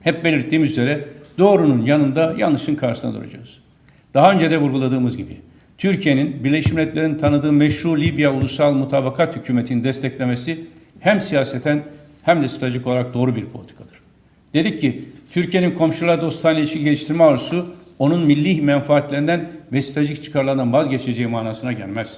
Hep belirttiğim üzere doğrunun yanında yanlışın karşısına duracağız. Daha önce de vurguladığımız gibi Türkiye'nin Birleşmiş Milletler'in tanıdığı meşru Libya Ulusal Mutabakat Hükümeti'ni desteklemesi hem siyaseten hem de stratejik olarak doğru bir politikadır. Dedik ki Türkiye'nin komşularla dostane ilişki geliştirme arzusu onun milli menfaatlerinden ve stratejik çıkarlarından vazgeçeceği manasına gelmez.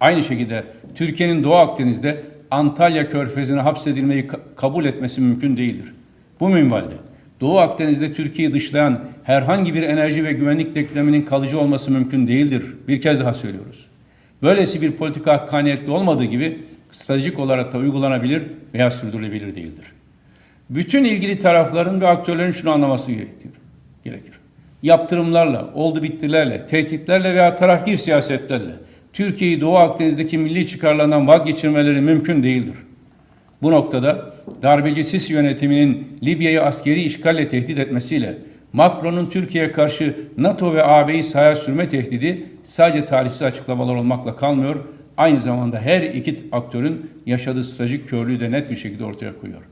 Aynı şekilde Türkiye'nin Doğu Akdeniz'de Antalya Körfezi'ne hapsedilmeyi ka- kabul etmesi mümkün değildir. Bu minvalde Doğu Akdeniz'de Türkiye'yi dışlayan herhangi bir enerji ve güvenlik denkleminin kalıcı olması mümkün değildir. Bir kez daha söylüyoruz. Böylesi bir politika hakkaniyetli olmadığı gibi stratejik olarak da uygulanabilir veya sürdürülebilir değildir. Bütün ilgili tarafların ve aktörlerin şunu anlaması gerekir. gerekir. Yaptırımlarla, oldu bittilerle, tehditlerle veya tarafgir siyasetlerle Türkiye'yi Doğu Akdeniz'deki milli çıkarlarından vazgeçirmeleri mümkün değildir. Bu noktada darbeci Sisi yönetiminin Libya'yı askeri işgalle tehdit etmesiyle Macron'un Türkiye'ye karşı NATO ve AB'yi sahaya sürme tehdidi sadece tarihsiz açıklamalar olmakla kalmıyor, aynı zamanda her iki aktörün yaşadığı stratejik körlüğü de net bir şekilde ortaya koyuyor.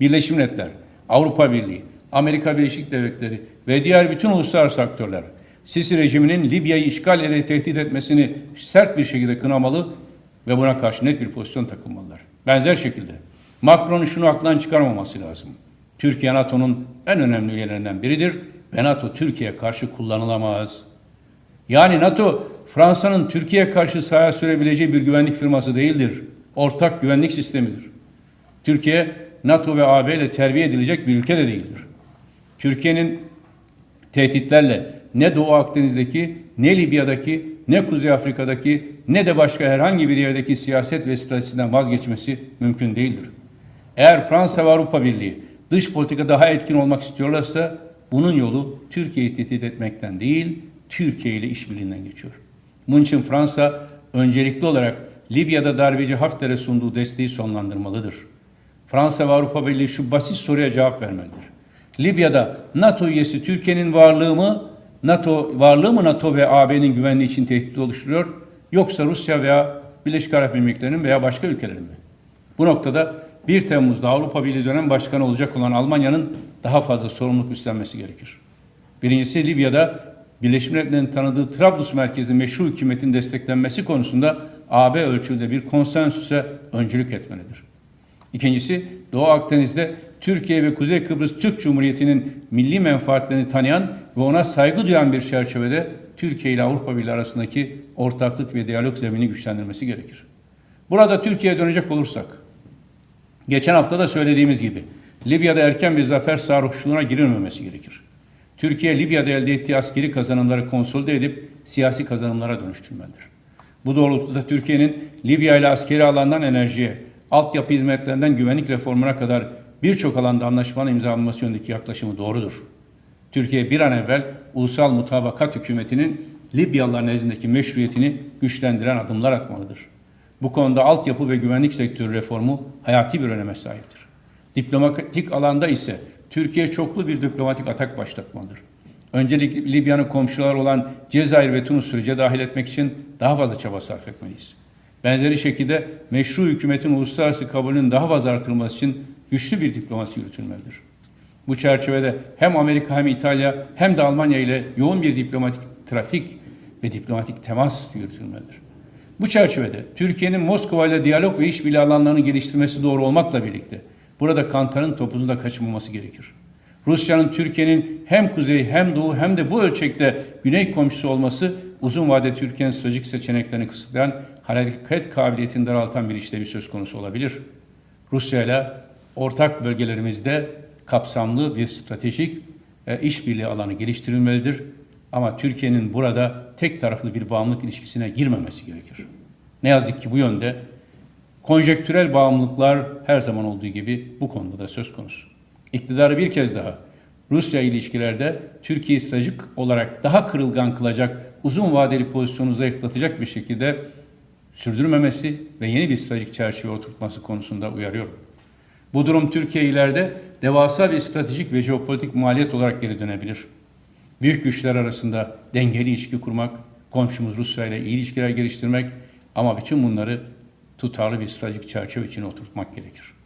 Birleşmiş Milletler, Avrupa Birliği, Amerika Birleşik Devletleri ve diğer bütün uluslararası aktörler Sisi rejiminin Libya'yı işgal ile tehdit etmesini sert bir şekilde kınamalı ve buna karşı net bir pozisyon takılmalılar. Benzer şekilde Macron'un şunu aklından çıkarmaması lazım. Türkiye NATO'nun en önemli üyelerinden biridir ve NATO Türkiye'ye karşı kullanılamaz. Yani NATO Fransa'nın Türkiye'ye karşı sahaya sürebileceği bir güvenlik firması değildir. Ortak güvenlik sistemidir. Türkiye NATO ve AB ile terbiye edilecek bir ülke de değildir. Türkiye'nin tehditlerle ne Doğu Akdeniz'deki, ne Libya'daki, ne Kuzey Afrika'daki, ne de başka herhangi bir yerdeki siyaset ve stratejisinden vazgeçmesi mümkün değildir. Eğer Fransa ve Avrupa Birliği dış politika daha etkin olmak istiyorlarsa bunun yolu Türkiye'yi tehdit etmekten değil, Türkiye ile işbirliğinden geçiyor. Bunun için Fransa öncelikli olarak Libya'da darbeci Hafter'e sunduğu desteği sonlandırmalıdır. Fransa ve Avrupa Birliği şu basit soruya cevap vermelidir. Libya'da NATO üyesi Türkiye'nin varlığı mı, NATO varlığı mı NATO ve AB'nin güvenliği için tehdit oluşturuyor yoksa Rusya veya Birleşik Arap Emirlikleri'nin veya başka ülkelerin mi? Bu noktada 1 Temmuz'da Avrupa Birliği dönem başkanı olacak olan Almanya'nın daha fazla sorumluluk üstlenmesi gerekir. Birincisi Libya'da Birleşmiş Milletler'in tanıdığı Trablus merkezli meşru hükümetin desteklenmesi konusunda AB ölçüde bir konsensüse öncülük etmelidir. İkincisi Doğu Akdeniz'de Türkiye ve Kuzey Kıbrıs Türk Cumhuriyeti'nin milli menfaatlerini tanıyan ve ona saygı duyan bir çerçevede Türkiye ile Avrupa Birliği arasındaki ortaklık ve diyalog zemini güçlendirmesi gerekir. Burada Türkiye'ye dönecek olursak, geçen hafta da söylediğimiz gibi Libya'da erken bir zafer sarhoşluğuna girilmemesi gerekir. Türkiye Libya'da elde ettiği askeri kazanımları konsolide edip siyasi kazanımlara dönüştürmelidir. Bu doğrultuda Türkiye'nin Libya ile askeri alandan enerjiye, altyapı hizmetlerinden güvenlik reformuna kadar birçok alanda anlaşmanın imzalanması yönündeki yaklaşımı doğrudur. Türkiye bir an evvel ulusal mutabakat hükümetinin Libyalılar nezdindeki meşruiyetini güçlendiren adımlar atmalıdır. Bu konuda altyapı ve güvenlik sektörü reformu hayati bir öneme sahiptir. Diplomatik alanda ise Türkiye çoklu bir diplomatik atak başlatmalıdır. Öncelikle Libya'nın komşuları olan Cezayir ve Tunus sürece dahil etmek için daha fazla çaba sarf etmeliyiz. Benzeri şekilde meşru hükümetin uluslararası kabulünün daha fazla artırılması için güçlü bir diplomasi yürütülmelidir. Bu çerçevede hem Amerika hem İtalya hem de Almanya ile yoğun bir diplomatik trafik ve diplomatik temas yürütülmelidir. Bu çerçevede Türkiye'nin Moskova ile diyalog ve işbirliği alanlarını geliştirmesi doğru olmakla birlikte burada kantarın topuzunda kaçınmaması gerekir. Rusya'nın Türkiye'nin hem kuzey hem doğu hem de bu ölçekte güney komşusu olması uzun vadede Türkiye'nin stratejik seçeneklerini kısıtlayan hareket kabiliyetini daraltan bir işlevi söz konusu olabilir. Rusya ile ortak bölgelerimizde kapsamlı bir stratejik e, işbirliği alanı geliştirilmelidir. Ama Türkiye'nin burada tek taraflı bir bağımlılık ilişkisine girmemesi gerekir. Ne yazık ki bu yönde konjektürel bağımlılıklar her zaman olduğu gibi bu konuda da söz konusu. İktidarı bir kez daha Rusya ilişkilerde Türkiye'yi stratejik olarak daha kırılgan kılacak, uzun vadeli pozisyonu zayıflatacak bir şekilde sürdürmemesi ve yeni bir stratejik çerçeve oturtması konusunda uyarıyorum. Bu durum Türkiye ileride devasa bir stratejik ve jeopolitik maliyet olarak geri dönebilir. Büyük güçler arasında dengeli ilişki kurmak, komşumuz Rusya ile iyi ilişkiler geliştirmek ama bütün bunları tutarlı bir stratejik çerçeve içine oturtmak gerekir.